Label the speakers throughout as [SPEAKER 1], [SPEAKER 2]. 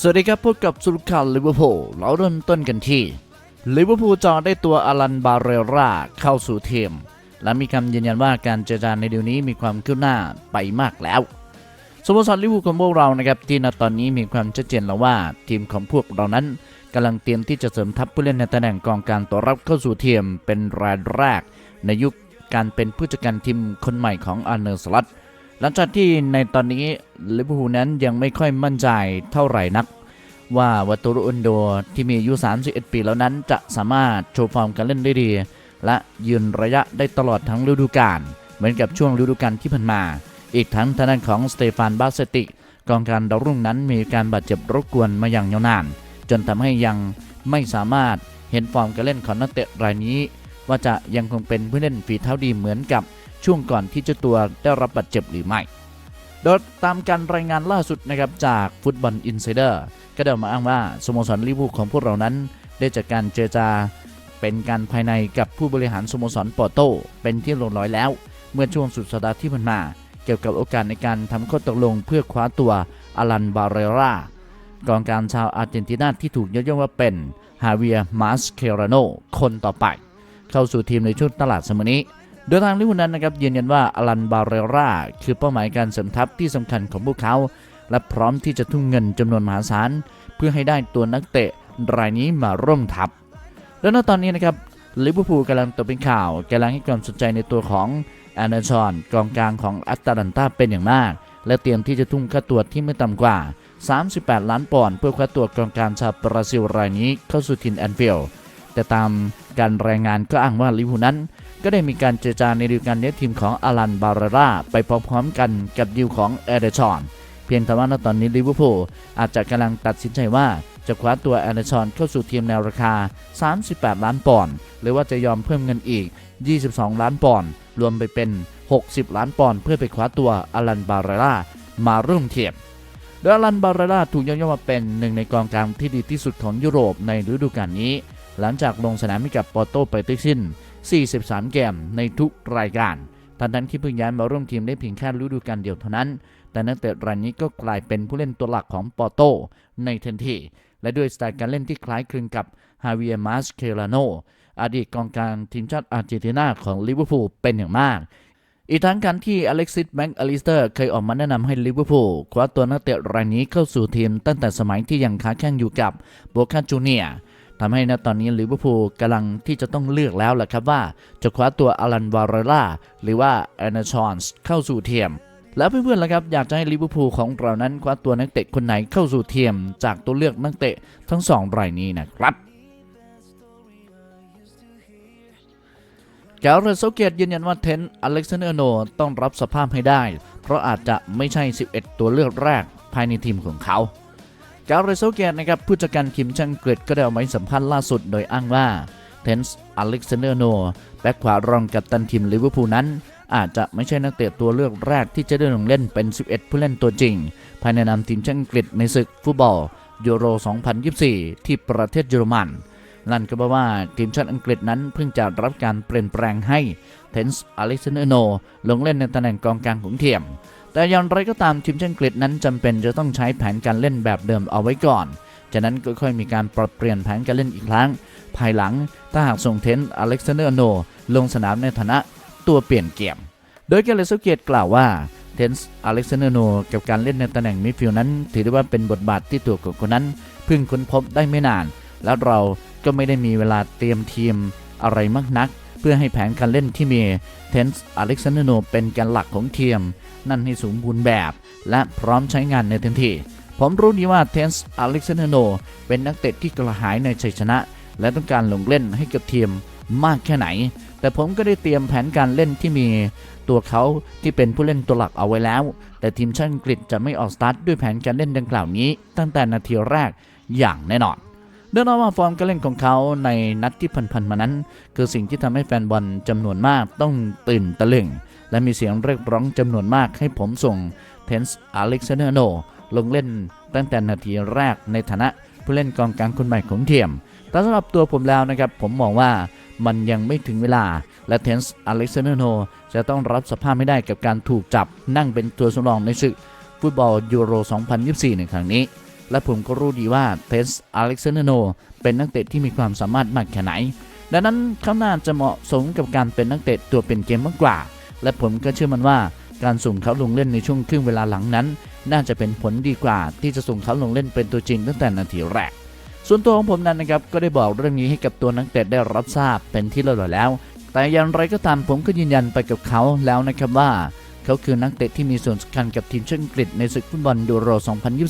[SPEAKER 1] สวัสดีครับพบกับสุลข่าวลิเวอร์พูลเราเริ่มต้นกันที่ลิเวอร์พูลจองได้ตัวอลันบาเรราเข้าสู่ทีม และมีคำยืนยันว่าการเจรจาในเดียวนี้มีความคืบหน้าไปมากแล้วสโมสรลิเวอร์พูลของพวกเรานะครับที่ณตอนนี้มีความชัดเจนแล้วว่าทีมของพวกเรานั้นกำลังเตรียมที่จะเสริมทัพผู้เล่นในตำแหน่งกองกลารตัวรับเข้าสู่ทีมเป็นรายแรก ในยุคการเป็นผู้จัดการทีมคนใหม่ของอาร์เนอร์สลัต หลังจากที่ในตอนนี้ลิเวอร์พูลนั้นยังไม่ค่อยมั่นใจเท่าไหร่นัก ว่าวัตุรุอุนโดที่มีอายุ 31 ปีแล้วนั้นจะสามารถโชว์ฟอร์มการเล่นได้ดี และยืนระยะได้ตลอดทั้งฤดูกาลเหมือนกับช่วงฤดูกาลที่ผ่านมา อีกทั้งทางด้านของสเตฟานบาสติกองการดาวรุ่งนั้นมีการบาดเจ็บรบกวนมาอย่างยาวนาน จนทำให้ยังไม่สามารถเห็นฟอร์มการเล่นของนักเตะรายนี้ ว่าจะยังคงเป็นผู้เล่นฝีเท้าดีเหมือนกับ ช่วงก่อนที่เจ้าตัวได้รับบาดเจ็บหรือไม่โดยตามการรายงานล่าสุดนะครับจากฟุตบอลอินไซเดอร์ก็ได้มาอ้างว่าสโมสรลิเวอร์พูลของพวกเรานั้น ได้จัดการเจรจาเป็นการภายในกับผู้บริหารสโมสรปอร์โตเป็นที่เรียบร้อยแล้ว เมื่อช่วงสุดสัปดาห์ที่ผ่านมา เกี่ยวกับโอกาสในการทำข้อตกลงเพื่อคว้าตัวอลันบาเรรากองการชาวอาร์เจนตินาที่ถูกยกย่องว่าเป็นฮาเวียมาสเคราโนคนต่อไป เข้าสู่ทีมในช่วงตลาดสมอนี้ โดยทางลิเวอร์พูลนั้นนะครับยืนยันว่าอลันบาเรราคือเป้าหมายการเสริมทัพที่สำคัญของพวกเขา และพร้อมที่จะทุ่มเงินจำนวนมหาศาลเพื่อให้ได้ตัวนักเตะรายนี้มาร่วมทัพ แล้วณตอนนี้นะครับลิเวอร์พูลกำลังตกเป็นข่าวกำลังให้ความสนใจในตัวของแอนเดอร์ชอนกองกลางของอัตแลนตาเป็นอย่างมาก และเตรียมที่จะทุ่มค่าตัวที่ไม่ต่ำกว่า 38 ล้านปอนด์เพื่อคว้าตัวกองกลางชาวบราซิลรายนี้เข้าสู่ทีมแอนฟิลด์แต่ตามการรายงานก็อ้างว่าลิเวอร์พูลนั้น ก็ได้มีการเจรจาในดีลการเลี้ยงทีมของอารันบาราร่าไปพร้อมๆกันกับดีลของเอเดชอนเพียงแต่ว่าณตอนนี้ลิเวอร์พูลอาจจะกำลังตัดสินใจว่าจะคว้าตัวเอเดชอนเข้าสู่ทีมในราคา 38 ล้านปอนด์ หรือว่าจะยอมเพิ่มเงินอีก 22 ล้านปอนด์ รวมไปเป็น 60 ล้านปอนด์ เพื่อไปคว้าตัวอารันบาราร่ามาร่วมทีมโดยอารันบาราร่าถูกยกย่องว่าเป็นหนึ่งในกองกลางที่ดีที่สุดของยุโรปในฤดูกาลนี้ หลังจากลงสนามให้กับปอร์โตไปทั้งสิ้น 43 เกมในทุกรายการทันทันที่เพิ่งย้ายมาร่วมทีมได้เพียงแค่ฤดูกาลเดียวเท่านั้น แต่นักเตะรายนี้ก็กลายเป็นผู้เล่นตัวหลักของปอโตในทันทีและด้วยสไตล์การเล่นที่คล้ายคลึงกับฮาเวียมาสเคลาโนอดีตกองกลางทีมชาติอาร์เจนตินาของลิเวอร์พูลเป็นอย่างมาก อีกทั้งการที่อเล็กซิสแม็กอลิสเตอร์เคยออกมาแนะนำให้ลิเวอร์พูลคว้าตัวนักเตะรายนี้เข้าสู่ทีมตั้งแต่สมัยที่ยังค้าแข่งอยู่กับโบคาจูเนียร์ ทำให้ณตอนนี้ลิเวอร์พูลกำลังที่จะต้องเลือกแล้วแหละครับว่า จะคว้าตัวอลันวาเรล่าหรือว่าแอนนาชอนส์เข้าสู่ทีมแล้วเพื่อนๆล่ะครับอยากจะให้ลิเวอร์พูลของเรานั้นคว้าตัวนักเตะคนไหนเข้าสู่ทีมจากตัวเลือกนักเตะทั้งสองรายนี้นะครับแกลเรโซเกตยืนยันว่าเทนอเล็กซานเดอร์โนต้องรับสภาพให้ได้ เพราะอาจจะไม่ใช่ 11 ตัวเลือกแรกภายในทีมของเขา แกลเรโซเกตนะครับผู้จัดการทีมช่างกรดก็ได้เอาไว้สัมภาษณ์ล่าสุดโดยอ้างว่าเทนส์อเล็กซานเดอร์โนแบ็คขวารองกัปตันทีมลิเวอร์พูลนั้น อาจจะไม่ใช่นักเตะตัวเลือกแรกที่จะได้ลงเล่นเป็น 11 ผู้เล่นตัวจริง ภายในนามทีมชาติอังกฤษในศึกฟุตบอลยูโร 2024 ที่ประเทศเยอรมันนั่นก็แปลว่าทีมชาติอังกฤษนั้นเพิ่งจะรับการเปลี่ยนแปลงให้เทนส์อเล็กซานเดอร์โนลงเล่นในตำแหน่งกองกลางของทีม แต่อย่างไรก็ตามทีมชาติอังกฤษนั้นจำเป็นจะต้องใช้แผนการเล่นแบบเดิมเอาไว้ก่อน จากนั้นก็ค่อยมีการปรับเปลี่ยนแผนการเล่นอีกครั้ง ภายหลังถ้าหากส่งเทนส์อเล็กซานเดอร์โน ลงสนามในฐานะตัวเปลี่ยนเกม โดยแกเลสเกตกล่าวว่าเทนส์อเล็กซานเดอร์โนกับการเล่นในตำแหน่งมิดฟิลด์นั้น ถือได้ว่าเป็นบทบาทที่ตัวของคนนั้นเพิ่งค้นพบได้ไม่นาน แล้วเราก็ไม่ได้มีเวลาเตรียมทีมอะไรมากนัก เพื่อให้แผนการเล่นที่มีเทนส์อเล็กซานเดอร์โนเป็นแกนหลักของทีม นั่นให้สมบูรณ์แบบ และพร้อมใช้งานในทันทีผมรู้ดีว่าเทนส์อเล็กซานเดอร์โนเป็นนักเตะที่กระหายในชัยชนะ และต้องการลงเล่นให้กับทีมมากแค่ไหน แต่ผมก็ได้เตรียมแผนการเล่นที่มีตัวเขาที่เป็นผู้เล่นตัวหลักเอาไว้แล้ว แต่ทีมชาติอังกฤษจะไม่ออกสตาร์ทด้วยแผนการเล่นดังกล่าวนี้ ตั้งแต่นาทีแรกอย่างแน่นอน เนื่องจากว่าฟอร์มการเล่นของเขาในนัดที่ผ่านๆมานั้น คือสิ่งที่ทำให้แฟนบอลจำนวนมากต้องตื่นตะลึง และมีเสียงเรียกร้องจำนวนมากให้ผมส่งเทนส์อเล็กซานเดอร์โนลงเล่นตั้งแต่นาทีแรกในฐานะผู้เล่นกองกลางคนใหม่ของทีมแต่สำหรับตัวผมแล้วนะครับ ผมมองว่ามันยังไม่ถึงเวลา และเทนส์อเล็กซานเดอร์โนจะต้องรับสภาพไม่ได้กับการถูกจับนั่งเป็นตัวสำรองในศึกฟุตบอลยูโร 2024 ในครั้งนี้ และผมก็รู้ดีว่าเทสอเล็กซานโนเป็นนักเตะที่มีความสามารถมากแค่ไหน ดังนั้นเขาน่าจะเหมาะสมกับการเป็นนักเตะตัวเป็นเกมมากกว่า และผมก็เชื่อมันว่าการส่งเขาลงเล่นในช่วงครึ่งเวลาหลังนั้น น่าจะเป็นผลดีกว่า ที่จะส่งเขาลงเล่นเป็นตัวจริงตั้งแต่นาทีแรก ส่วนตัวของผมนั้นนะครับก็ได้บอกเรื่องนี้ให้กับตัวนักเตะได้รับทราบเป็นที่เรียบร้อยแล้ว แต่อย่างไรก็ตามผมก็ยืนยันไปกับเขาแล้วนะครับว่า เขาคือนักเตะที่มีส่วนสำคัญกับทีมชาติอังกฤษในศึกฟุตบอลยูโร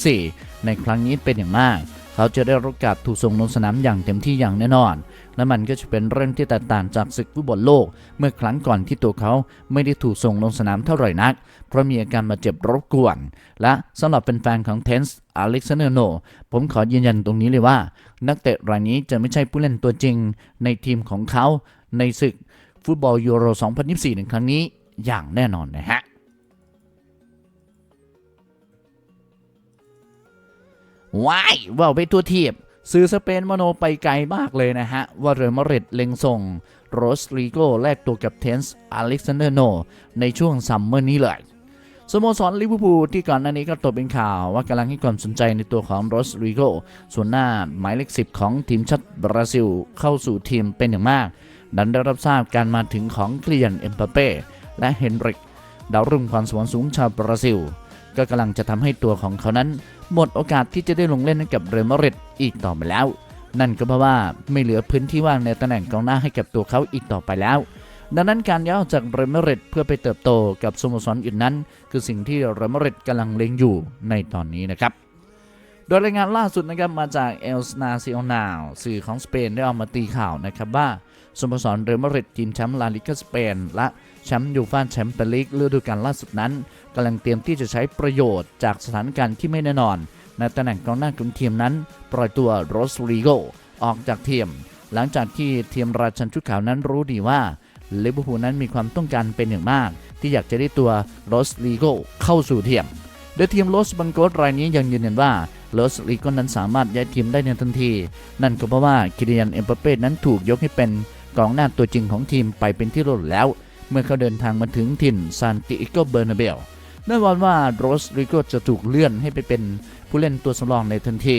[SPEAKER 1] 2024 ในครั้งนี้เป็นอย่างมาก เขาจะได้รับโอกาสถูกส่งลงสนามอย่างเต็มที่อย่างแน่นอน และมันก็จะเป็นเรื่องที่แตกต่างจากศึกฟุตบอลโลก เมื่อครั้งก่อนที่ตัวเขาไม่ได้ถูกส่งลงสนามเท่าไหร่นัก เพราะมีอาการบาดเจ็บรบกวน และสำหรับเป็นแฟนของเทนส์อเล็กซานเดอร์โน ผมขอยืนยันตรงนี้เลยว่า นักเตะรายนี้จะไม่ใช่ผู้เล่นตัวจริง ในทีมของเขาในศึกฟุตบอลยูโร 2024 ในครั้งนี้ อย่างแน่นอนนะฮะว้ายว่าไปตัวเทียบ ซื้อสเปนมโนไปไกลมากเลยนะฮะ ว่าเรอัลมาดริดเล็งส่งโรสริโกแลกตัวกับเทนส์อเล็กซานเดอร์โน ในช่วงซัมเมอร์นี้เลยสโมสรลิเวอร์พูลที่ก่อนหน้านี้ก็ตกเป็นข่าวว่ากำลังให้ความสนใจในตัวของโรสริโกส่วนหน้าหมายเลขสิบของทีมชาติบราซิลเข้าสู่ทีมเป็นอย่างมาก ดันได้รับทราบการมาถึงของเคลียนเอ็มปาเป้ และเฮนริก ดาวรุ่งความสวรรค์สูงชาวบราซิล ก็กำลังจะทำให้ตัวของเขานั้น หมดโอกาสที่จะได้ลงเล่นให้กับเรอัลมาดริดอีกต่อไปแล้ว นั่นก็เพราะว่าไม่เหลือพื้นที่ว่างในตำแหน่งกองหน้าให้กับตัวเขาอีกต่อไปแล้ว ดังนั้นการย้ายออกจากเรอัลมาดริดเพื่อไปเติบโตกับสโมสรอื่นนั้น คือสิ่งที่เรอัลมาดริดกำลังเล็งอยู่ในตอนนี้นะครับโดยรายงานล่าสุดนะครับมาจากเอลสนาซิโอนาลสื่อของสเปนได้ออกมาตีข่าวนะครับว่าสโมสรเรอัลมาดริดทีมแชมป์ลาลิกาสเปน และ แชมป์ยูฟ่าแชมเปี้ยนลีกฤดูกาลล่าสุดนั้นกำลังเตรียมที่จะใช้ประโยชน์จากสถานการณ์ที่ไม่แน่นอน ในตำแหน่งกองหน้าของทีมนั้น ปล่อยตัวโรสริโกออกจากทีม หลังจากที่ทีมราชันชุดขาวนั้นรู้ดีว่าลิเวอร์พูลนั้นมีความต้องการเป็นอย่างมาก ที่อยากจะได้ตัวโรสริโกเข้าสู่ทีมโดยทีมโรสบังโกสรายนี้ยังยืนยันว่าโรสลีโกนั้นสามารถย้ายทีมได้ในทันที นั่นก็เพราะว่าคิเลียนเอ็มบัปเป้นั้นถูกยกให้เป็นกองหน้าตัวจริงของทีมไปเป็นที่รียบร้แล้ว เมื่อเขาเดินทางมาถึงถิ่นซานติโกเบอร์นาเบลแน่นอนว่าโรสริโกจะถูกเลื่อนให้ไปเป็นผู้เล่นตัวสำรองในทันที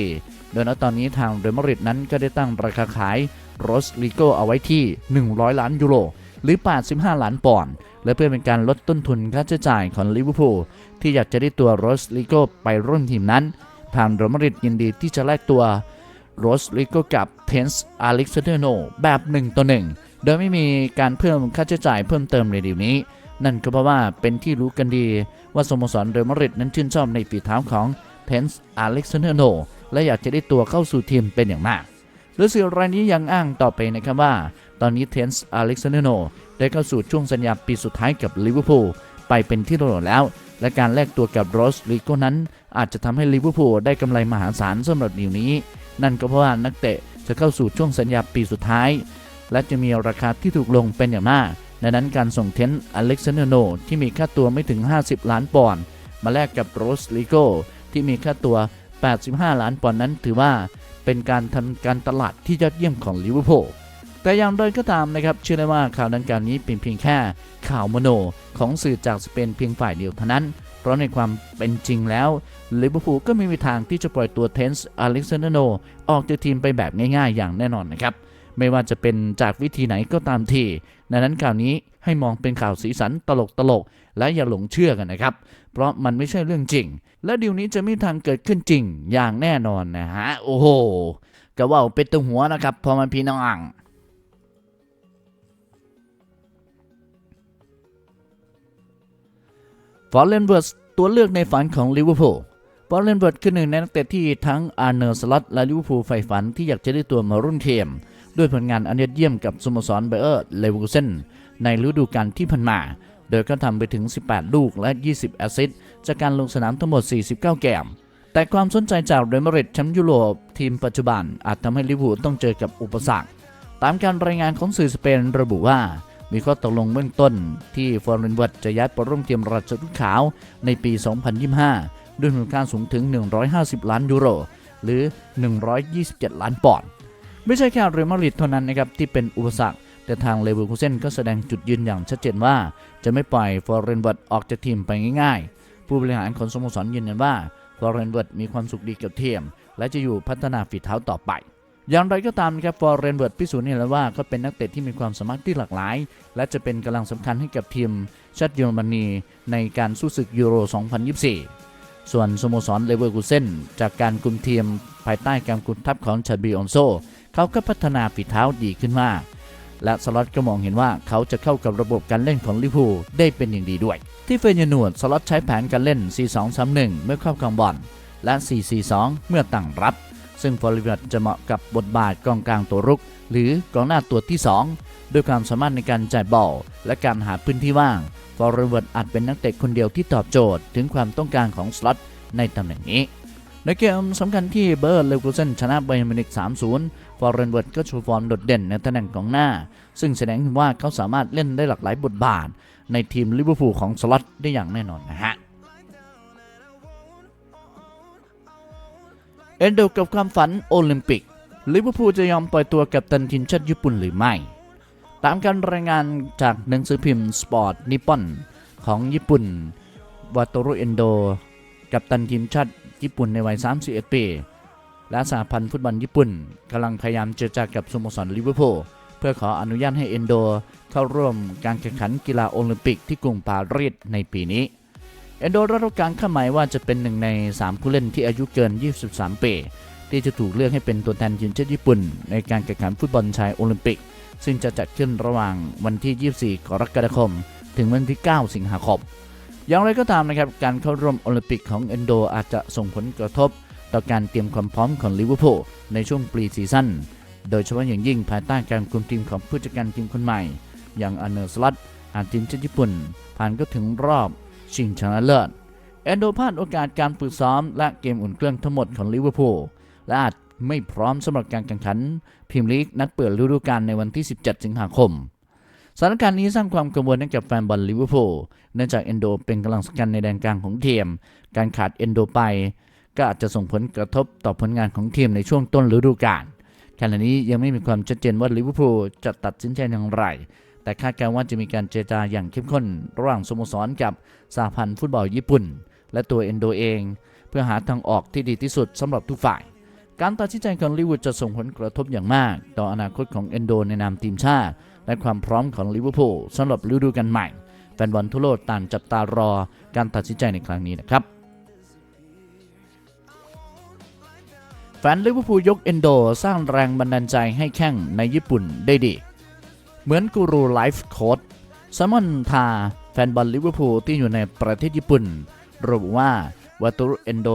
[SPEAKER 1] โดยณตอนนี้ทางเรอัลมาดริดนั้นก็ได้ตั้งราคาขายโรสริโกเอาไว้ที่ 100 ล้านยูโร หรือ 85 ล้านปอนด์ และเพื่อเป็นการลดต้นทุนค่าใช้จ่ายของลิเวอร์พูลที่อยากจะได้ตัวโรสลิโกไปร่วมทีมนั้น ทางเรอัลมาดริดยินดีที่จะแลกตัวโรสลิโกกับเทนส์อเล็กซานเดโนแบบ1ต่อ1 โดยไม่มีการเพิ่มค่าใช้จ่ายเพิ่มเติมในเดี๋ยวนี้ นั่นก็เพราะว่าเป็นที่รู้กันดีว่าสโมสรเรอัลมาดริดนั้นชื่นชอบในฝีเท้าของเทนส์อเล็กซานเดอร์โนและอยากจะได้ตัวเข้าสู่ทีมเป็นอย่างมากหรือสื่อรายนี้ยังอ้างต่อไปนะครับว่า ตอนนี้เทนส์อเล็กซานเดอร์โนได้เข้าสู่ช่วงสัญญาปีสุดท้ายกับลิเวอร์พูลไปเป็นที่เรียบร้อแล้ว และการแลกตัวกับโรสลิโกนั้น อาจจะทำให้ลิเวอร์พูลได้กำไรมหาศาลสำหรับดีวนี้ นั่นก็เพราะว่านักเตะจะเข้าสู่ช่วงสัญญาปีสุดท้าย และจะมีราคาที่ถูกลงเป็นอย่างมากดังนั้นการส่งเทนส์อเล็กซานเดอร์โนที่มีค่าตัวไม่ถึง 50 ล้านปอนด์มาแลกกับโรสลิโกที่มีค่าตัว 85 ล้านปอนด์นั้นถือว่าเป็นการทำการตลาดที่ยอดเยี่ยมของลิเวอร์พูลแต่อย่างไรก็ตามนะครับเชื่อได้ว่าข่าวดังกล่าวนี้เป็นเพียงแค่ข่าวมโนของสื่อจากสเปนเพียงฝ่ายเดียวเท่านั้น เพราะในความเป็นจริงแล้วลิเวอร์พูลก็ไม่มีทางที่จะปล่อยตัวเทนส์อเล็กซานเดอร์โนออกจากทีมไปแบบง่ายๆ อย่างแน่นอนนะครับ ไม่ว่าจะเป็นจากวิธีไหนก็ตามทีดังนั้นข่าวนี้ให้มองเป็นข่าวสีสันตลกๆและอย่าหลงเชื่อกันนะครับ เพราะมันไม่ใช่เรื่องจริง และดีลนี้จะไม่มีทางเกิดขึ้นจริงอย่างแน่นอนนะฮะโอ้โหก็ว่าเป็นตัวหัวนะครับพอมันพี่น้องฟอร์เรนเวิร์สตัวเลือกในฝันของลิเวอร์พูลฟอร์เรนเวิร์สคือหนึ่งในนักเตะที่ทั้งอาร์เนอร์สลัตและลิเวอร์พูลใฝ่ฝันที่อยากจะได้ตัวมารุ่นเทีม ด้วยผลงานอันยอดเยี่ยมกับสโมสรเบอร์เลเวอร์เซนในฤดูกาลที่ผ่านมา โดยก็ทำไปถึง 18 ลูกและ 20 แอสซิสต์จากการลงสนามทั้งหมด 49เกม แต่ความสนใจจากเรอัลมาดริดแชมป์ยุโรปทีมปัจจุบันอาจทำให้ลิเวอร์พูลต้องเจอกับอุปสรรค ตามการรายงานของสื่อสเปนระบุว่ามีข้อตกลงเบื้องต้นที่ฟอร์เรนเวิร์ดจะย้ายไปร่วมทีมราชบุตรขาวในปี 2025 ด้วยมูลค่าสูงถึง 150 ล้านยูโร หรือ 127 ล้านปอนด์ ไม่ใช่แค่เรอัลมาดริดเท่านั้นนะครับที่เป็นอุปสรรค แต่ทางเลเวอร์คูเซนก็แสดงจุดยืนอย่างชัดเจนว่า จะไม่ปล่อยฟอร์เรนเวิร์ดออกจากทีมไปง่ายๆ ผู้บริหารของสโมสรยืนยันว่าฟอร์เรนเวิร์ดมีความสุขดีกับทีมและจะอยู่พัฒนาฝีเท้าต่อไปอย่างไรก็ตามนะครับฟอร์เรนเวิร์ดพิสูจน์ให้เห็นแล้วว่าเขาเป็นนักเตะที่มีความสามารถที่หลากหลาย และจะเป็นกำลังสำคัญให้กับทีมชาติเยอรมนีในการสู้ศึกยูโร 2024 ส่วนสโมสรเลเวอร์คูเซนจากการคุมทีมภายใต้การคุมทัพของชาบีออนโซ เขาก็พัฒนาฝีเท้าดีขึ้นมาก และสล็อตก็มองเห็นว่าเขาจะเข้ากับระบบการเล่นของลิเวอร์พูลได้เป็นอย่างดีด้วย ที่เฟยนนูดสล็อตใช้แผนการเล่น 4-2-3-1 เมื่อครอบครองบอลและ 4-4-2 เมื่อตั้งรับ ซึ่งฟอร์ลิเวตจะเหมาะกับบทบาทกองกลางตัวรุก หรือกองหน้าตัวที่ 2 ด้วยความสามารถในการจ่ายบอลและการหาพื้นที่ว่างฟอร์เวิร์ดอาจเป็นนักเตะคนเดียวที่ตอบโจทย์ถึงความต้องการของสล็อตในตำแหน่งนี้ในเกมสำคัญที่เบอร์เลวกูเซนชนะไบเยร์นมิวนิก ฟอร์เรนเวิร์ดก็โชว์ฟอร์มโดดเด่นในตำแหน่งของหน้า ซึ่งแสดงว่าเขาสามารถเล่นได้หลากหลายบทบาท ในทีมลิเวอร์พูลของสล็อตได้อย่างแน่นอนนะฮะเอนโดกับความฝันโอลิมปิกลิเวอร์พูลจะยอมปล่อยตัวกับตันทีมชาติญี่ปุ่นหรือไม่ ตามการรายงานจากหนังสือพิมพ์สปอร์ตนิปปอนของญี่ปุ่นวาโตรุเอนโด กับตันทีมชาติญี่ปุ่นในวัย 31 ปี และสหพันธ์ฟุตบอลญี่ปุ่นกำลังพยายามเจรจากับสโมสรลิเวอร์พูลเพื่อขออนุญาตให้เอนโดเข้าร่วมการแข่งขันกีฬาโอลิมปิกที่กรุงปารีสในปีนี้ เอนโดได้รับการคาดหมายว่าจะเป็นหนึ่งใน 3 ผู้เล่นที่อายุเกิน 23 ปี ที่จะถูกเลือกให้เป็นตัวแทนทีมชาติญี่ปุ่น ในการแข่งขันฟุตบอลชายโอลิมปิก ซึ่งจะจัดขึ้นระหว่างวันที่ 24 กรกฎาคม ถึงวันที่ 9 สิงหาคมอย่างไรก็ตามนะครับการเข้าร่วมโอลิมปิกของเอนโดอาจจะส่งผลกระทบ ต่อการเตรียมความพร้อมของลิเวอร์พูลในช่วงปรีซีซั่น โดยเฉพาะอย่างยิ่งภายใต้การคุมทีมของผู้จัดการทีมคนใหม่ อย่างอันเนอร์สลัดหาทีมชาติญี่ปุ่น ผ่านก็ถึงรอบชิงชนะเลิศ เอนโดพลาดโอกาสการฝึกซ้อมและเกมอุ่นเครื่องทั้งหมดของลิเวอร์พูลและอาจไม่พร้อมสำหรับการแข่งขันพรีเมียร์ลีกนัดเปิดฤดูกาลในวันที่ 17 สิงหาคมสถานการณ์นี้สร้างความกังวลให้กับแฟนบอลลิเวอร์พูลเนื่องจากเอนโดเป็นกำลังสำคัญในแดนกลางของทีม การขาดเอนโดไป ก็อาจจะส่งผลกระทบต่อผลงานของทีมในช่วงต้นฤดูกาลขณะนี้ยังไม่มีความชัดเจนว่าลิเวอร์พูลจะตัดสินใจอย่างไร แต่คาดการณ์ว่าจะมีการเจรจาอย่างเข้มข้น ระหว่างสโมสรกับสหพันธ์ฟุตบอลญี่ปุ่น และตัวเอนโดเอง เพื่อหาทางออกที่ดีที่สุดสำหรับทุกฝ่าย การตัดสินใจของลิเวอร์พูลจะส่งผลกระทบอย่างมาก ต่ออนาคตของเอนโดในนามทีมชาติ และความพร้อมของลิเวอร์พูลสำหรับฤดูกาลใหม่แฟนบอลทั่วโลกต่างจับตารอการตัดสินใจในครั้งนี้นะครับ แฟนลิเวอร์พูลยกเอนโดสร้างแรงบันดาลใจให้แข่งในญี่ปุ่นได้ดี เหมือนกูรูไลฟ์โค้ดซามอนทาแฟนบอลลิเวอร์พูลที่อยู่ในประเทศญี่ปุ่นระบุว่าวัตุเอนโด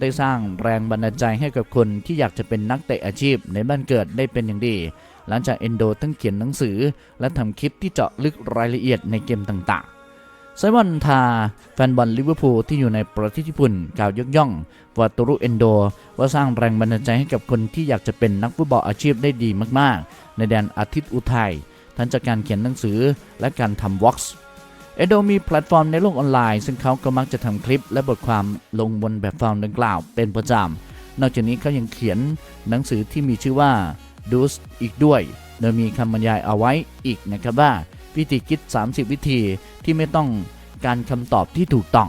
[SPEAKER 1] ได้สร้างแรงบันดาลใจให้กับคนที่อยากจะเป็นนักเตะอาชีพในบ้านเกิดได้เป็นอย่างดี หลังจากเอนโดทั้งเขียนหนังสือ และทำคลิปที่เจาะลึกรายละเอียดในเกมต่างๆ ไซมอนทา แฟนบอลลิเวอร์พูลที่อยู่ในประเทศญี่ปุ่น กล่าวยกย่องวัตุรุเอนโด ว่าสร้างแรงบันดาลใจให้กับคนที่อยากจะเป็นนักฟุตบอลอาชีพได้ดีมากๆ ในแดนอาทิตย์อุทัยทั้งจากการเขียนหนังสือและการทำวอล์กเอโดมีแพลตฟอร์มในโลกออนไลน์ ซึ่งเขาก็มักจะทำคลิปและบทความลงบนแบบฟอร์มดังกล่าวเป็นประจำ นอกจากนี้เขายังเขียนหนังสือที่มีชื่อว่าดูสอีกด้วย โดยมีคำบรรยายเอาไว้อีกนะครับว่า วิธีคิด 30 วิธีที่ไม่ต้องการคำตอบที่ถูกต้อง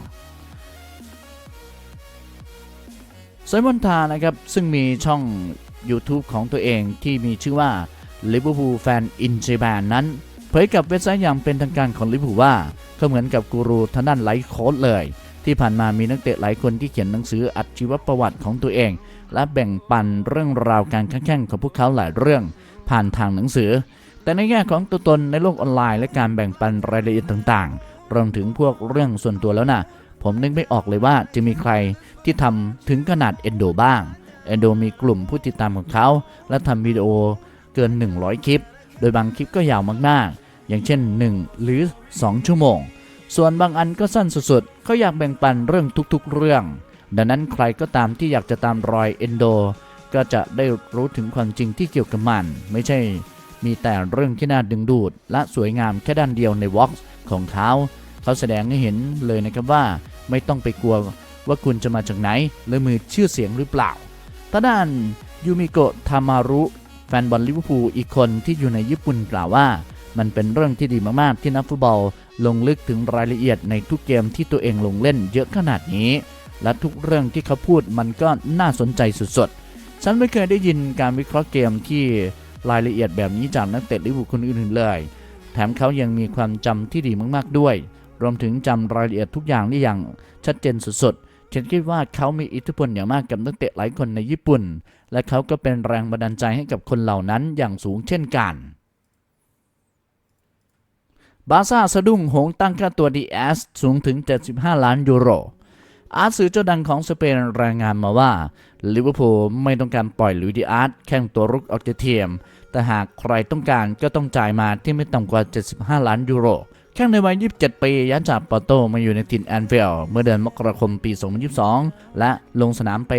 [SPEAKER 1] ไซมอนทานะครับ ซึ่งมีช่อง YouTube ของตัวเองที่มีชื่อว่า Liverpool Fan in Japan นั้น เผยกับเว็บไซต์อย่างเป็นทางการของลิเวอร์พูลว่าก็เหมือนกับกูรูทางด้านไลฟ์โค้ดเลย ที่ผ่านมามีนักเตะหลายคนที่เขียนหนังสืออัดชีวประวัติของตัวเอง และแบ่งปันเรื่องราวการแข่งของพวกเขาหลายเรื่อง ผ่านทางหนังสือ แต่ในแง่ของตัวตนในโลกออนไลน์และการแบ่งปันรายละเอียดต่างๆ รวมถึงพวกเรื่องส่วนตัวแล้วนะผมนึกไม่ออกเลยว่าจะมีใครที่ทำถึงขนาดเอนโดบ้าง เอนโดมีกลุ่มผู้ติดตามของเขา และทำวิดีโอเกิน 100 คลิป โดยบางคลิปก็ยาวมากๆ อย่างเช่น 1 หรือ 2 ชั่วโมง ส่วนบางอันก็สั้นสุดๆ เขาอยากแบ่งปันเรื่องทุกๆ เรื่อง ดังนั้นใครก็ตามที่อยากจะตามรอยเอนโดก็จะได้รู้ถึงความจริงที่เกี่ยวกับมัน ไม่ใช่ มีแต่เรื่องที่น่าดึงดูด และสวยงามแค่ด้านเดียวในวอล์กของเขา เขาแสดงให้เห็นเลยนะครับว่า ไม่ต้องไปกลัวว่าคุณจะมาจากไหนหรือมือชื่อเสียงหรือเปล่าทาด้านยูมิโกะทามารุแฟนบอลลิเวอร์พูลอีกคนที่อยู่ในญี่ปุ่นกล่าวว่า มันเป็นเรื่องที่ดีมากๆ ที่นักฟุตบอลลงลึกถึงรายละเอียดในทุกเกมที่ตัวเองลงเล่นเยอะขนาดนี้ และทุกเรื่องที่เขาพูดมันก็น่าสนใจสุดๆ ฉันไม่เคยได้ยินการวิเคราะห์เกมที่ รายละเอียดแบบนี้จากนักเตะลิเวอร์พูลคนอื่นๆเลย แถมเขายังมีความจำที่ดีมากๆด้วย รวมถึงจำรายละเอียดทุกอย่างได้อย่างชัดเจนสุดๆฉันคิดว่าเขามีอิทธิพลอย่างมากกับนักเตะหลายคนในญี่ปุ่น และเขาก็เป็นแรงบันดาลใจให้กับคนเหล่านั้นอย่างสูงเช่นกันบาซ่าสะดุ้งหงตั้งค่าตัวดีแอสสูงถึง 75 ล้านยูโร อาร์ตสื่อเจ้าดังของสเปนรายงานมาว่าลิเวอร์พูลไม่ต้องการปล่อยลุยดิอาร์ตแข่งตัวรุกออกจากทีม แต่หากใครต้องการก็ต้องจ่ายมาที่ไม่ต่ำกว่า 75 ล้านยูโรแข่งในวัย 27 ปีย้ายจากปอร์โตมาอยู่ในทีมแอนเฟลเมื่อเดือนมกราคมปี 2022 และลงสนามไป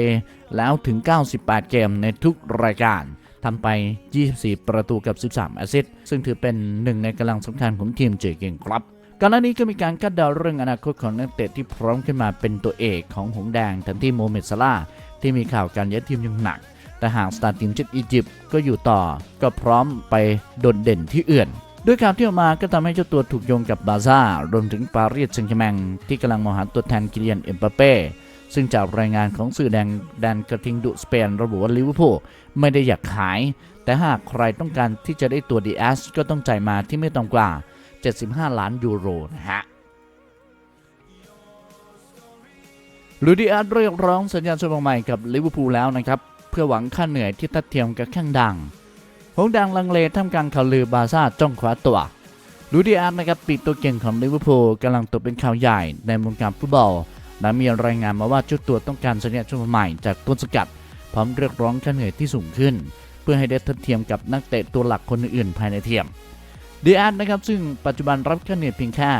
[SPEAKER 1] แล้วถึง 98 เกมในทุกรายการทำไป 24 ประตูกับ 13 แอสซิสต์ ซึ่งถือเป็นหนึ่งในกำลังสำคัญของทีมเจเก่งครับ ก่อนหน้านี้ก็มีการคาดเดาเรื่องอนาคตของนักเตะที่พร้อมขึ้นมาเป็นตัวเอกของหงส์แดงทันที่โมเมดซาลาที่มีข่าวการย้ายทีมอย่างหนัก แต่หากสตาร์ทีมเช่นอียิปต์ก็อยู่ต่อ ก็พร้อมไปโดดเด่นที่อื่นด้วยข่าวที่ออกมาก็ทำให้เจ้าตัวถูกโยงกับบาซ่ารวมถึงปารีสแซงต์แชร์แมงที่กำลังมองหาตัวแทนกิเลียนเอ็มบาเป้ซึ่งจากรายงานของสื่อแดงแดนกระทิงดุสเปนระบุว่าลิเวอร์พูลไม่ได้อยากขาย แต่หากใครต้องการที่จะได้ตัวดีแอสก็ต้องจ่ายมาที่ไม่ต่ำกว่า 75 ล้านยูโรนะฮะลูดิอาร์เรียกร้องสัญญาฉบับใหม่กับลิเวอร์พูลแล้วนะครับ เพื่อหวังค่าเหนื่อยที่ทัดเทียมกับข้างดังหงดังลังเลท่ามกลางข่าวลือบาซ่าจ้องคว้าตัวลูดิอาร์นะครับปีกตัวเก่งของลิเวอร์พูลกำลังตกเป็นข่าวใหญ่ในวงการฟุตบอลหลังมีรายงานมาว่าเจ้าตัวต้องการสัญญาฉบับใหม่จากต้นสกัด พร้อมเรียกร้องค่าเหนื่อยที่สูงขึ้น เพื่อให้ได้ทัดเทียมกับนักเตะตัวหลักคนอื่นภายในเทียม ดีอาร์ตนะครับซึ่งปัจจุบันรับค่าเหนื่อยเพียงแค่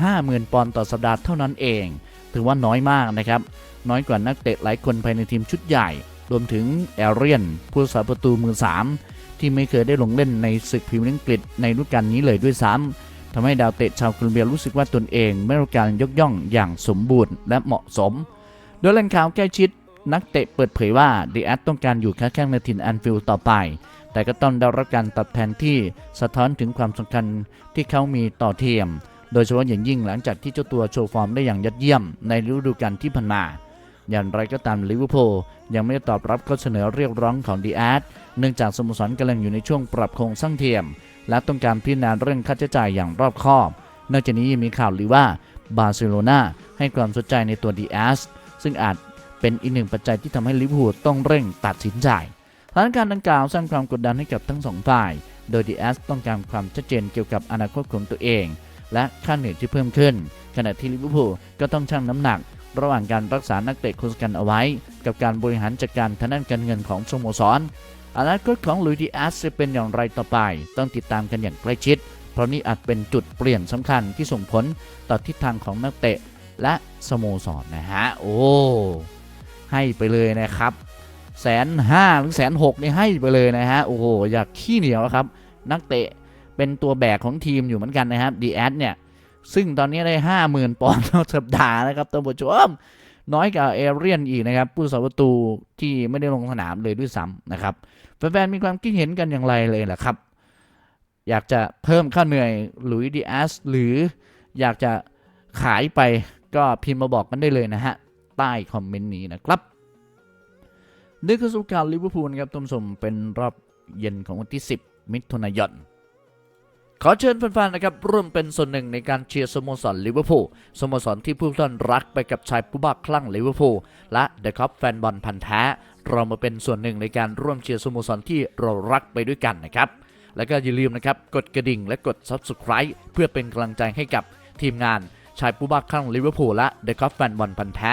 [SPEAKER 1] 50,000 ปอนด์ต่อสัปดาห์เท่านั้นเอง ถือว่าน้อยมากนะครับ น้อยกว่านักเตะหลายคนภายในทีมชุดใหญ่ รวมถึงแอเรียน ผู้รักษาประตูมือ3ที่ไม่เคยได้ลงเล่นในศึกพรีเมียร์ลีกอังกฤษในฤดูกาลนี้เลยด้วยซ้ำทำให้ดาวเตะชาวโคลอมเบียรู้สึกว่าตนเองไม่ได้รับการยกย่องอย่างสมบูรณ์และเหมาะสม โดยแหล่งข่าวใกล้ชิดนักเตะเปิดเผยว่าเดีแอตต้องการอยู่ค้าแข้งในถิ่นแอนฟิลด์ต่อไป แต่ก็ต้องได้รับการตอบแทนที่สะท้อนถึงความสำคัญที่เขามีต่อทีม โดยเฉพาะอย่างยิ่งหลังจากที่เจ้าตัวโชว์ฟอร์มได้อย่างยอดเยี่ยมในฤดูกาลที่ผ่านมา อย่างไรก็ตามลิเวอร์พูลยังไม่ตอบรับข้อเสนอเรียกร้องของดีอาร์ตเนื่องจากสโมสรกำลังอยู่ในช่วงปรับโครงสร้างทีม และต้องการพิจารณาเรื่องค่าใช้จ่ายอย่างรอบคอบ นอกจากนี้ยังมีข่าวลือว่าบาร์เซโลนาให้ความสนใจในตัวดีอาร์ซึ่งอาจเป็นอีกหนึ่งปัจจัยที่ทำให้ลิเวอร์พูลต้องเร่งตัดสินใจ ถานการณ์ดังกล่าวสร้างความกดดันให้กับทั้งสองฝ่าย โดยดีอาร์ต้องการความชัดเจนเกี่ยวกับอนาคตของตัวเอง และค่าเหนื่อยที่เพิ่มขึ้น ขณะที่ลิเวอร์พูลก็ต้องชั่งน้ำหนัก ระหว่างการรักษานักเตะคนสำคัญเอาไว้ กับการบริหารจัดการทางด้านการเงินของสโมสรอนาคตของลุยดิอสจะเป็นอย่างไรต่อไป ต้องติดตามกันอย่างใกล้ชิด เพราะนี่อาจเป็นจุดเปลี่ยนสำคัญที่ส่งผลต่อทิศทางของนักเตะและสโมสรนะฮะ โอ้ ให้ไปเลยนะครับ แสนห้าถึงแสนหกนี่ให้ไปเลยนะฮะ โอ้โห อยากขี้เหนียวครับ นักเตะเป็นตัวแบกของทีมอยู่เหมือนกันนะครับดีแอเนี่ย ซึ่งตอนนี้ได้ห้าหมื่นปอนด์ต่อสัปดาห์นะครับท่านผู้ชมน้อยกว่าเอเรียนอีกนะครับ ผู้สาประตูที่ไม่ได้ลงสนามเลยด้วยซ้ำนะครับแฟนๆมีความคิดเห็นกันอย่างไรเลยล่ะครับ อยากจะเพิ่มค่าเหนื่อยหลุยดีแอสหรืออยากจะขายไปก็พิมพ์มาบอกกันได้เลยนะฮะ ใต้คอมเมนต์นี้นะครับ นี่คือสุขการลิเวอร์พูลครับท่านผู้ชมเป็นรอบเย็นของวันที่ 10 มิถุนายนขอเชิญแฟนๆนะครับร่วมเป็นส่วนหนึ่งในการเชียร์สโมสรลิเวอร์พูลสโมสรที่ผู้ท่านรักไปกับชายผู้บ้าคลั่งลิเวอร์พูลและเดอะคัพแฟนบอลพันธ์แท้ เรามาเป็นส่วนหนึ่งในการร่วมเชียร์สโมสรที่เรารักไปด้วยกันนะครับ แล้วก็อย่าลืมนะครับกดกระดิ่งและกด Subscribe เพื่อเป็นกำลังใจให้กับทีมงานชายผู้บ้าคลั่งลิเวอร์พูลและเดอะคัพแฟนบอลพันธ์แท้